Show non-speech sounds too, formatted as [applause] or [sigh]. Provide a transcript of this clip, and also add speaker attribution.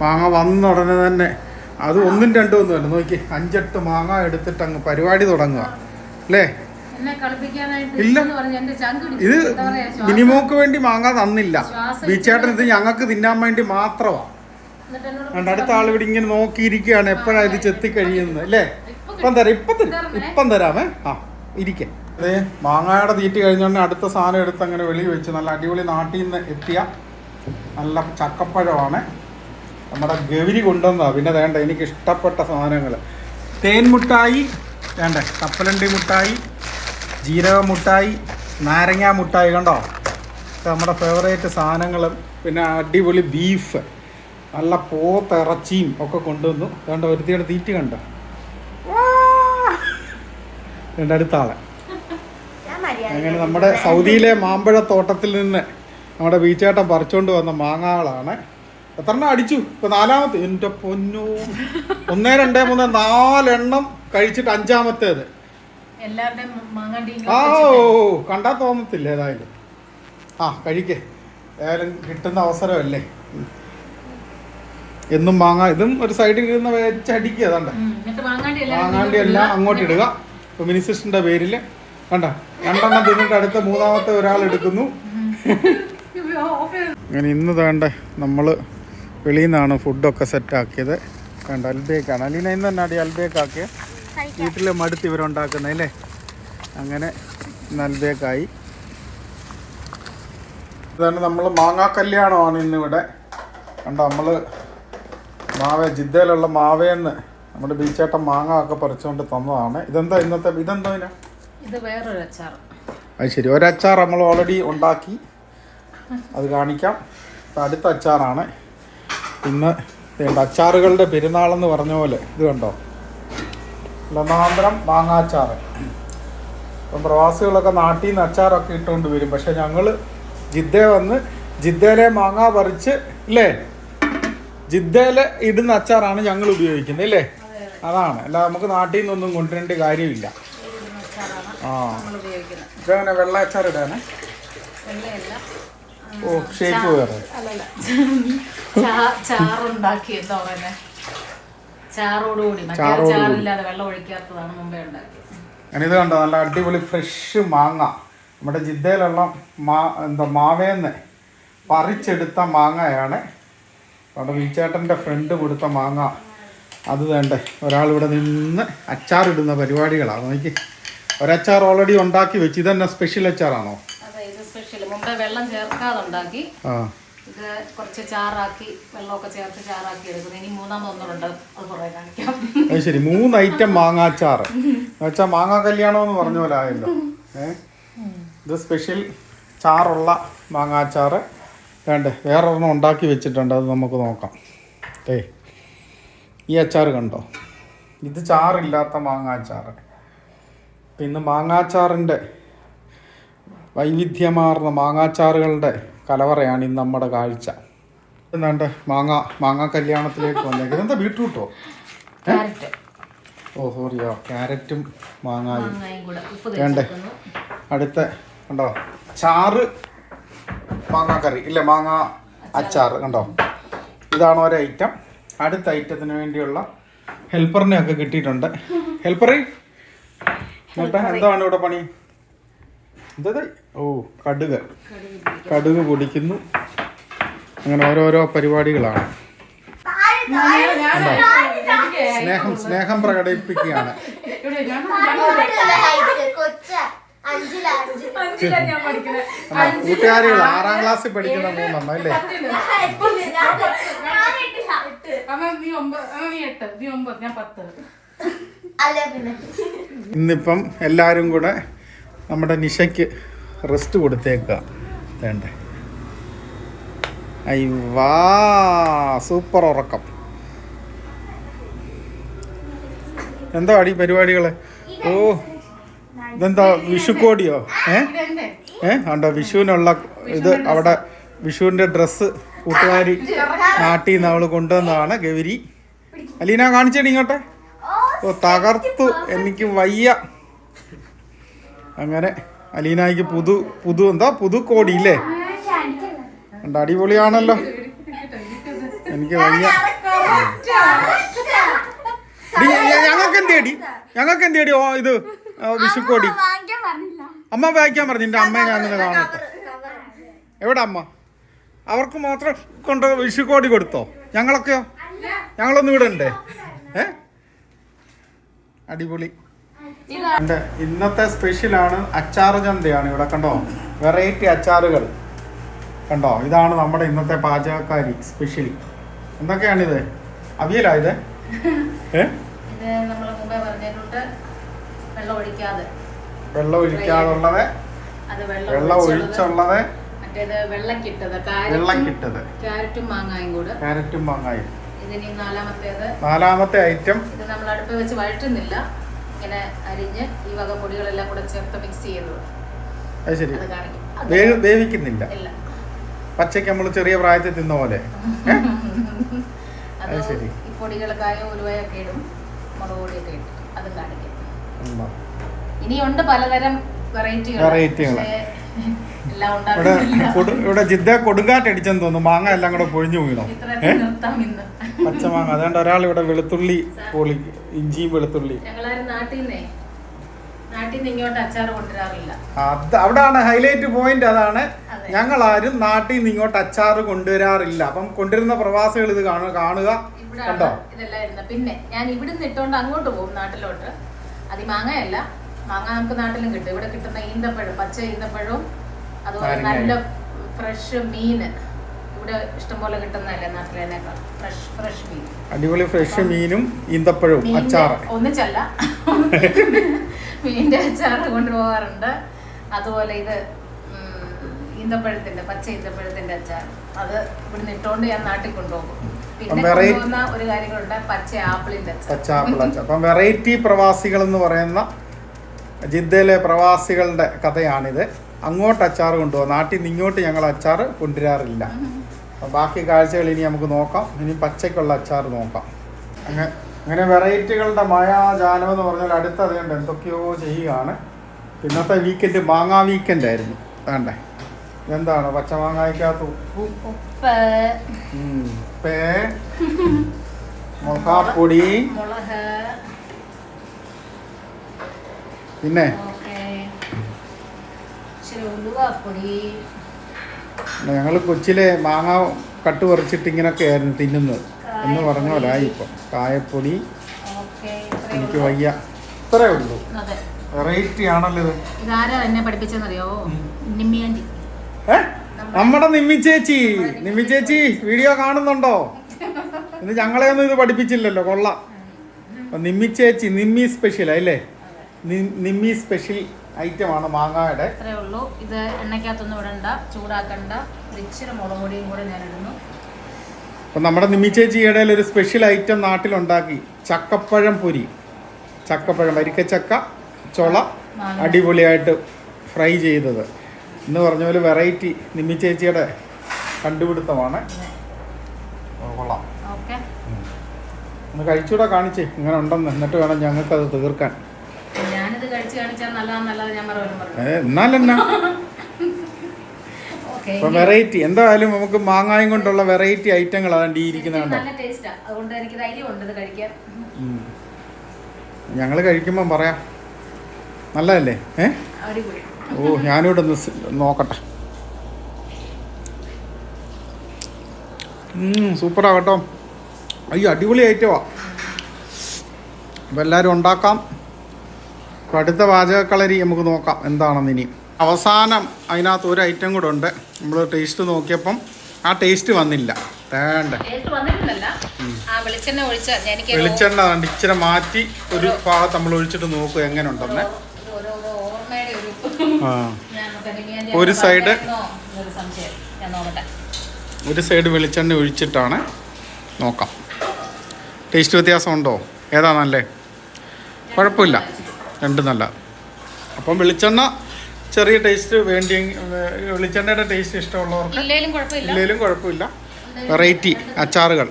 Speaker 1: മാങ്ങ വന്ന ഉടനെ തന്നെ അത് ഒന്നും രണ്ടും ഒന്നുമല്ല നോക്കി അഞ്ചെട്ട് മാങ്ങ എടുത്തിട്ട് അങ്ങ് പരിപാടി തുടങ്ങുക. അല്ലേ? ഇല്ല. ഇത് മിനിമോക്ക് വേണ്ടി മാങ്ങ തന്നില്ല. ബീച്ചേട്ടൻ ഇത് ഞങ്ങൾക്ക് തിന്നാൻ വേണ്ടി മാത്രമാണ് കണ്ട അടുത്ത ആൾ ഇവിടെ ഇങ്ങനെ നോക്കിയിരിക്കുകയാണ് എപ്പോഴാണ് ഇത് ചെത്തി കഴിയുന്നത്. അല്ലേ? ഇപ്പം തരാം ഇപ്പം തരാം. ഇപ്പം തരാമേ? ആ ഇരിക്കെ. അതെ മാങ്ങയുടെ തീറ്റി കഴിഞ്ഞോണ്ട് അടുത്ത സാധനം എടുത്ത് അങ്ങനെ വെളിയിൽ വെച്ച് നല്ല അടിപൊളി നാട്ടിൽ നിന്ന് എത്തിയ നല്ല ചക്കപ്പഴമാണ്. നമ്മുടെ ഗൗരി കൊണ്ടുവന്നതാ പിന്നെ വേണ്ട എനിക്ക് ഇഷ്ടപ്പെട്ട സാധനങ്ങൾ. തേൻ മുട്ടായി വേണ്ട കപ്പലണ്ടി മുട്ടായി ജീരക മുട്ടായി നാരങ്ങ മുട്ടായി കണ്ടോ? നമ്മുടെ ഫേവറേറ്റ് സാധനങ്ങളും പിന്നെ അടിപൊളി ബീഫ് നല്ല പോത്തിറച്ചിയും ഒക്കെ കൊണ്ടുവന്നു. വേണ്ട ഒരുത്തിയുടെ തീറ്റ കണ്ടോ? രണ്ട് അടുത്ത ആളെ. അങ്ങനെ നമ്മുടെ സൗദിയിലെ മാമ്പഴത്തോട്ടത്തിൽ നിന്ന് നമ്മുടെ ബീച്ചേട്ടൻ പറിച്ചുകൊണ്ട് വന്ന മാങ്ങകളാണ് എത്രണ്ണം അടിച്ചു? ഇപ്പൊ നാലാമത്തെ. എന്റെ പൊന്നു. ഒന്നേ രണ്ടേ മൂന്ന് നാലെണ്ണം കഴിച്ചിട്ട് അഞ്ചാമത്തേത്. ആ ഓ കണ്ടാ തോന്നത്തില്ല ഏതായാലും. ആ കഴിക്കേ. ഏതായാലും കിട്ടുന്ന അവസരമല്ലേ? എന്നും മാങ്ങ ഇതും ഒരു സൈഡിൽ ഇരുന്ന് വെച്ചടിക്കുക അതാണ്ട
Speaker 2: മാങ്ങാണ്ടി
Speaker 1: എല്ലാം അങ്ങോട്ട് ഇടുക. ഇപ്പൊ മിനിസിസ്റ്ററിന്റെ പേരിൽ കണ്ട? രണ്ടെണ്ണം തിന്നിട്ട് അടുത്ത മൂന്നാമത്തെ ഒരാൾ എടുക്കുന്നു. അങ്ങനെ ഇന്ന് വേണ്ടേ നമ്മൾ വെളിയിൽ നിന്നാണ് ഫുഡൊക്കെ സെറ്റാക്കിയത് വേണ്ട അൽബേക്കാണ്. അലീന ഇന്ന് തന്നെ അടി അൽബേക്കാക്കിയ. വീട്ടിൽ മടുത്ത് ഇവരുണ്ടാക്കുന്നത് അല്ലേ? അങ്ങനെ ഇന്ന് അൽബേക്കായി. ഇതാണ് നമ്മൾ മാങ്ങാ കല്യാണമാണ് ഇന്നിവിടെ. കണ്ട നമ്മൾ മാവ ജിദ്ദയിലുള്ള മാവേന്ന് നമ്മുടെ ബീച്ചേട്ടൻ മാങ്ങ ഒക്കെ പറിച്ചുകൊണ്ട് തന്നതാണ്. ഇതെന്താ ഇന്നത്തെ ഇതെന്താ ഇതിനാ?
Speaker 2: ഇത് വേറൊരു അച്ചാർ
Speaker 1: അത് ശരി ഒരച്ചാർ നമ്മൾ ഓൾറെഡി ഉണ്ടാക്കി. അത് കാണിക്കാം. അടുത്ത അച്ചാറാണ്. ഇന്ന് വേണ്ട അച്ചാറുകളുടെ പെരുന്നാളെന്ന് പറഞ്ഞ പോലെ ഇത് കണ്ടോ? ലമാന്തരം മാങ്ങാച്ചാറ്. ഇപ്പം പ്രവാസികളൊക്കെ നാട്ടിൽ നിന്ന് അച്ചാറൊക്കെ ഇട്ടുകൊണ്ട് വരും. പക്ഷെ ഞങ്ങൾ ജിദ്ദ വന്ന് ജിദ്ദയിലെ മാങ്ങ പറിച്ച് ഇല്ലേ? ജിദ്ദയിലെ ഇടുന്ന അച്ചാറാണ് ഞങ്ങൾ ഉപയോഗിക്കുന്നത് ഇല്ലേ? അതാണ്. അല്ല നമുക്ക് നാട്ടിൽ നിന്നൊന്നും കൊണ്ടുവരേണ്ട കാര്യമില്ല. ആ. ഇതങ്ങനെ വെള്ള അച്ചാർ ഇടാനേ? ഓ ഷേപ്പ് വേറെ.
Speaker 2: അല്ലല്ല. ചാ- ചാറുണ്ടാക്കി എന്താ പറയുന്നത് ചാറോടുകൂടി. മറ്റേ
Speaker 1: ചാറോടുകൂടി.
Speaker 2: ചാറില്ലാതെ വെള്ളം ഒഴിക്കാത്തതാണ് മുമ്പേ ഉണ്ടാക്കിയത്.
Speaker 1: അങ്ങനെ കണ്ടോ? നല്ല അടിപൊളി ഫ്രഷ് മാങ്ങ. നമ്മുടെ ജിദ്ദയിലുള്ള മാ എന്താ മാവേന്ന് പറിച്ചെടുത്ത മാങ്ങയാണ്. നമ്മുടെ വീച്ചേട്ടന്റെ ഫ്രണ്ട് കൊടുത്ത മാങ്ങ. അത് വേണ്ടേ? ഒരാളിവിടെ നിന്ന് അച്ചാറിടുന്ന പരിപാടികളാണ്. എനിക്ക് ഒരച്ചാർ ഓൾറെഡി ഉണ്ടാക്കി വെച്ച്. ഇതന്നെ സ്പെഷ്യൽ അച്ചാറാണോ?
Speaker 2: വെള്ളം ചേർക്കാതെ ഉണ്ടാക്കി ഇത് കുറച്ച് ചാറാക്കി വെള്ളമൊക്കെ ചേർത്ത് ചാറാക്കി എടുക്കുന്നത് ഇനി മൂന്നാമത് ഒന്നുണ്ട് അത് കുറേ കാണിക്കാം.
Speaker 1: അത് ശരി. മൂന്ന് ഐറ്റം മാങ്ങാച്ചാറ്. എന്നുവെച്ചാൽ മാങ്ങാ കല്യാണം എന്ന് പറഞ്ഞ പോലെ ആയല്ലോ. ഇത് സ്പെഷ്യൽ ചാറുള്ള മാങ്ങാച്ചാറ്. വേണ്ടേ വേറൊരെണ്ണം ഉണ്ടാക്കി വെച്ചിട്ടുണ്ട്. അത് നമുക്ക് നോക്കാം. ഏ ഈ അച്ചാർ കണ്ടോ? ഇത് ചാറില്ലാത്ത മാങ്ങാച്ചാറ്. പിന്നെ മാങ്ങാച്ചാറിന്റെ വൈവിധ്യമാർന്ന മാങ്ങാച്ചാറുകളുടെ കലവറയാണ് ഇന്ന് നമ്മുടെ കാഴ്ച. എന്താണ്ട്? മാങ്ങ മാങ്ങാ കല്യാണത്തിലേക്ക് വന്നേക്കുന്നത്. എന്താ ബീട്രൂട്ടോ? ഓ സോറിയോ ക്യാരറ്റും മാങ്ങായും. വേണ്ടേ? അടുത്ത കണ്ടോ? ചാറ് മാങ്ങാ കറി ഇല്ല മാങ്ങ അച്ചാർ കണ്ടോ? ഇതാണ് ഒരു ഐറ്റം. അടുത്ത ഐറ്റത്തിന് വേണ്ടിയുള്ള ഹെൽപ്പറിനെ ഒക്കെ കിട്ടിയിട്ടുണ്ട്. ഹെൽപ്പറി? എന്നിട്ട് എന്താണ് ഇവിടെ പണി? ഓ കടുക്. കടുക് പൊടിക്കുന്നു. അങ്ങനെ ഓരോരോ പരിപാടികളാണ്. സ്നേഹം സ്നേഹം പ്രകടിപ്പിക്കുകയാണ്? കൂട്ടുകാരികൾ ആറാം ക്ലാസ്സിൽ പഠിക്കുന്ന മൂന്നെണ്ണം അല്ലേ?
Speaker 2: നീ ഒമ്പത് നീ എട്ട്. നീ ഒമ്പത് ഞാൻ പത്ത്.
Speaker 1: ഇന്നിപ്പം എല്ലാരും കൂടെ നമ്മുടെ നിശയ്ക്ക് റെസ്റ്റ് കൊടുത്തേക്കാം. വേണ്ടേ? ഐ വാ സൂപ്പർ ഉറക്കം. എന്താ അടി പരിപാടികളെ? ഓ ഇതെന്താ വിഷുക്കോടിയോ? ഏ? ഏ ഉണ്ടോ വിഷുവിനുള്ള ഇത് അവിടെ വിഷുവിന്റെ ഡ്രസ്സ് കൂട്ടുകാരി നാട്ടിൽ നിന്ന് അവൾ കൊണ്ടുവന്നതാണ് ഗൗരി. അലീന കാണിച്ചേടി ഇങ്ങോട്ടെ. ഓ തകർത്തു. എനിക്ക് വയ്യ. അങ്ങനെ അലീനായിക്ക് പുതു പുതു എന്താ പുതു കോടി ഇല്ലേ എന്താ അടിപൊളിയാണല്ലോ. എനിക്ക് വയ്യ. ഞങ്ങൾക്ക് എന്തേടി ഞങ്ങൾക്ക് എന്തേടി ഓ ഇത് വിഷുക്കോടി? അമ്മ വായിക്കാൻ പറഞ്ഞു എന്റെ അമ്മയെ ഞാനൊന്ന് കാണട്ടെ എവിടെ അമ്മ? അവർക്ക് മാത്രം കൊണ്ട് വിഷുക്കോടി കൊടുത്തോ? ഞങ്ങളൊക്കെയോ? ഞങ്ങളൊന്നും ഇവിടെ ഉണ്ടേ ഏ? അടിപൊളി. ഇന്നത്തെ സ്പെഷ്യലാണ് അച്ചാറ് ചന്തയാണ് ഇവിടെ കണ്ടോ? വെറൈറ്റി അച്ചാറുകൾ. കണ്ടോ ഇതാണ് നമ്മുടെ ഇന്നത്തെ പാചകക്കാരി സ്പെഷ്യലി എന്തൊക്കെയാണിത് അവിയലാ ഇത്?
Speaker 2: വെള്ളം ഒഴിക്കാതെ.
Speaker 1: വെള്ളം ഒഴിക്കാതുള്ളത് വെള്ളം
Speaker 2: ഒഴിച്ചുള്ളത് വെള്ളക്കിട്ടത് ക്യാരറ്റും മാങ്ങായും കൂടെ.
Speaker 1: ക്യാരറ്റും മാങ്ങായും. നാലാമത്തെ ഐറ്റം
Speaker 2: ഇത് നമ്മൾ അടുപ്പ് വെച്ച് വഴറ്റുന്നില്ല. ഇങ്ങനെ അരിഞ്ഞ് ഈ വക പൊടികളെല്ലാം കൂടെ ചേർത്ത് മിക്സ് ചെയ്തത്
Speaker 1: അത് ശരി.
Speaker 2: അത് കാണിക്കും. അത്
Speaker 1: വേ വേവിക്കുന്നില്ല.
Speaker 2: ഇല്ല.
Speaker 1: പച്ചയ്ക്ക് നമ്മൾ ചെറിയ പ്രായത്തിൽ തിന്ന പോലെ. [laughs]
Speaker 2: അത്
Speaker 1: അത് ശരി.
Speaker 2: ഈ പൊടികൾക്കായ ഉലുവയൊക്കെ ഇടും. മുളക് പൊടിയൊക്കെ ഇടും അതും കാണിക്കും. ഇനിയുണ്ട് പലതരം വെറൈറ്റികൾ
Speaker 1: Varietyകൾ.
Speaker 2: എല്ലാം [laughs]
Speaker 1: ഇവിടെ ഇവിടെ ജിദ്ദ കൊടുങ്കാറ്റടിച്ചെന്ന് തോന്നുന്നു. മാങ്ങ എല്ലാം കൂടെ പൊഴിഞ്ഞു വീണോ?
Speaker 2: പച്ച മാങ്ങ ഇന്ന്.
Speaker 1: പച്ചമാങ്ങ അതുകൊണ്ട് ഒരാൾ ഇവിടെ വെളുത്തുള്ളി പൊളി ഇഞ്ചിയും വെളുത്തുള്ളി.
Speaker 2: ഞങ്ങളാരും നാട്ടിൽ നാട്ടിൽ നിന്ന് അച്ചാർ കൊണ്ടുവരാറില്ല.
Speaker 1: അത് അവിടാണ് ഹൈലൈറ്റ് പോയിന്റ്. അതാണ്
Speaker 2: അതെ.
Speaker 1: ഞങ്ങൾ ആരും നാട്ടിൽ നിന്ന് ഇങ്ങോട്ട് അച്ചാറ് കൊണ്ടുവരാറില്ല. അപ്പം കൊണ്ടുവരുന്ന പ്രവാസികൾ ഇത് കാണുക കാണുക കണ്ടോ?
Speaker 2: പിന്നെ ഞാൻ ഇവിടുന്ന് ഇട്ടോണ്ട് അങ്ങോട്ട് പോകും നാട്ടിലോട്ട്. അത് മാങ്ങയല്ല. മാങ്ങ നമുക്ക് നാട്ടിലും കിട്ടും. ഇവിടെ കിട്ടുന്ന ഈന്തപ്പഴം പച്ച ഈന്തപ്പഴവും അതുപോലെ. നല്ല ഫ്രഷ് മീന് ഇവിടെ ഇഷ്ടംപോലെ കിട്ടുന്നതല്ലേ നാട്ടിലേനേക്കാൾ ഫ്രഷ് ഫ്രഷ് മീൻ.
Speaker 1: അടിപൊളി ഫ്രഷ് മീനും ഈന്തപ്പഴവും
Speaker 2: ഒന്നിച്ചല്ല. മീനിന്റെ അച്ചാർ കൊണ്ടുപോകാറുണ്ട്. അതുപോലെ ഇത് ഈന്തപ്പഴത്തിന്റെ പച്ച ഈന്തപ്പഴത്തിന്റെ അച്ചാർ അത് ഇവിടുന്ന് ഇട്ടുകൊണ്ട് ഞാൻ നാട്ടിൽ കൊണ്ടുപോകും. പിന്നെ ഒരു കാര്യങ്ങളുണ്ട് പച്ച ആപ്പിളിന്റെ
Speaker 1: വെറൈറ്റി പ്രവാസികൾ എന്ന് പറയുന്ന ജിദ്ദയിലെ പ്രവാസികളുടെ കഥയാണിത്. അങ്ങോട്ട് അച്ചാർ കൊണ്ടുപോകാം. നാട്ടിൽ നിന്ന് ഇങ്ങോട്ട് ഞങ്ങൾ അച്ചാർ കൊണ്ടുവരാറില്ല. അപ്പം ബാക്കി കാഴ്ചകൾ ഇനി നമുക്ക് നോക്കാം. ഇനി പച്ചയ്ക്കുള്ള അച്ചാർ നോക്കാം. അങ്ങനെ അങ്ങനെ വെറൈറ്റികളുടെ മായാജാലം എന്ന് പറഞ്ഞാൽ അടുത്ത അതുകൊണ്ട് എന്തൊക്കെയോ ചെയ്യുകയാണ്. ഇന്നത്തെ വീക്കെൻഡ് മാങ്ങാ വീക്കെൻഡ് ആയിരുന്നു. വേണ്ടേ? എന്താണ് പച്ചമാങ്ങായ്ക്കകത്ത് ഉപ്പ്
Speaker 2: ഉപ്പ്.
Speaker 1: മുളകാപ്പൊടി.
Speaker 2: മുളക്.
Speaker 1: പിന്നെ? ഞങ്ങൾ കൊച്ചിലെ മാങ്ങ കട്ട് പറിച്ചിട്ട് ഇങ്ങനൊക്കെ ആയിരുന്നു തിന്നുന്നത്. എന്ന് പറഞ്ഞ പോലെ ആയി ഇപ്പം. കായപ്പൊടി.
Speaker 2: ഓക്കെ
Speaker 1: എനിക്ക് വയ്യ. ഇത്രേ ഉള്ളൂ.
Speaker 2: അതെ.
Speaker 1: വെറൈറ്റി ആണല്ലോ ഇത്.
Speaker 2: ഇതാരാ എന്നെ പഠിപ്പിച്ചെന്നറിയോ?
Speaker 1: നിമ്മിയാന്റി നമ്മുടെ നിമ്മി ചേച്ചി. നിമ്മി ചേച്ചി വീഡിയോ കാണുന്നുണ്ടോ? [laughs] ഇന്ന് ഞങ്ങളെ ഒന്നും ഇത് പഠിപ്പിച്ചില്ലല്ലോ കൊള്ളാം. നിമ്മിച്ചേച്ചി നിമ്മി ചേച്ചി നിമ്മി സ്പെഷ്യൽ അല്ലേ? നിമ്മി സ്പെഷ്യൽ ഐറ്റമാണ് മാങ്ങയുടെ.
Speaker 2: അത്രേ ഉള്ളൂ. ഇത് എണ്ണയ്ക്കകത്തൊന്നും ഇടണ്ട. ചൂടാക്കണ്ട. ഇച്ചിരി മുളക് പൊടിയും കൂടെ ഞാൻ ഇടുന്നു.
Speaker 1: അപ്പം നമ്മുടെ നിമ്മി ഇടയിൽ ഒരു സ്പെഷ്യൽ ഐറ്റം നാട്ടിലുണ്ടാക്കി. ചക്കപ്പഴം പൊരി. ചക്കപ്പഴം വരിക്കച്ചക്ക ചൊള അടിപൊളിയായിട്ട് ഫ്രൈ ചെയ്തത്. എന്ന് പറഞ്ഞ പോലെ വെറൈറ്റി നിമ്മി ചേച്ചിയുടെ കണ്ടുപിടുത്തമാണ്. കൊള്ളാം. ഒന്ന് കഴിച്ചുകൂടെ കാണിച്ചേ. ഇങ്ങനെ ഉണ്ടെന്ന്. എന്നിട്ട് വേണം ഞങ്ങൾക്കത് തീർക്കാൻ.
Speaker 2: കഴിച്ച് കാണിച്ചാൽ നല്ലതാന്നല്ലാതെ ഞാൻ മറുപടി പറഞ്ഞു.
Speaker 1: എന്നാലെന്നാ? [laughs] വെറൈറ്റി എന്തായാലും നമുക്ക് മാങ്ങായും കൊണ്ടുള്ള വെറൈറ്റി ഐറ്റങ്ങൾ അതാണ്ട് ഈ
Speaker 2: നല്ല ടേസ്റ്റാ. അതുകൊണ്ട് എനിക്ക് ധൈര്യമുണ്ട് ഇത് കഴിക്കാൻ.
Speaker 1: ഞങ്ങൾ കഴിക്കുമ്പം പറയാം. നല്ലതല്ലേ? ഏ? ഓ ഞാനിവിടെ ഒന്ന് നോക്കട്ടെ. സൂപ്പറാ കേട്ടോ. അയ്യോ അടിപൊളി ഐറ്റമാ. അപ്പം എല്ലാവരും ഉണ്ടാക്കാം. അടുത്ത പാചകക്കളരി നമുക്ക് നോക്കാം എന്താണെന്ന് ഇനി അവസാനം അതിനകത്ത് ഒരു ഐറ്റം കൂടെ ഉണ്ട്. നമ്മൾ ടേസ്റ്റ് നോക്കിയപ്പം ആ ടേസ്റ്റ് വന്നില്ല.
Speaker 2: വെളിച്ചെണ്ണ
Speaker 1: വേണ്ട കണ്ട് ഇച്ചിരി മാറ്റി ഒരു ഭാഗത്ത് നമ്മൾ ഒഴിച്ചിട്ട് നോക്കുക എങ്ങനെ ഉണ്ടെന്ന് ആ. ഒരു സൈഡ് ഒരു സൈഡ് വെളിച്ചെണ്ണ ഒഴിച്ചിട്ടാണ് നോക്കാം. ടേസ്റ്റ് വ്യത്യാസം ഉണ്ടോ ഏതാ നല്ലേ? കുഴപ്പമില്ല. രണ്ടും നല്ല. അപ്പം വെളിച്ചെണ്ണ ചെറിയ ടേസ്റ്റ് വേണ്ടി വെളിച്ചെണ്ണയുടെ ടേസ്റ്റ് ഇഷ്ടമുള്ളവർക്ക് ഇല്ലെങ്കിലും കുഴപ്പമില്ല. വെറൈറ്റി അച്ചാറുകൾ.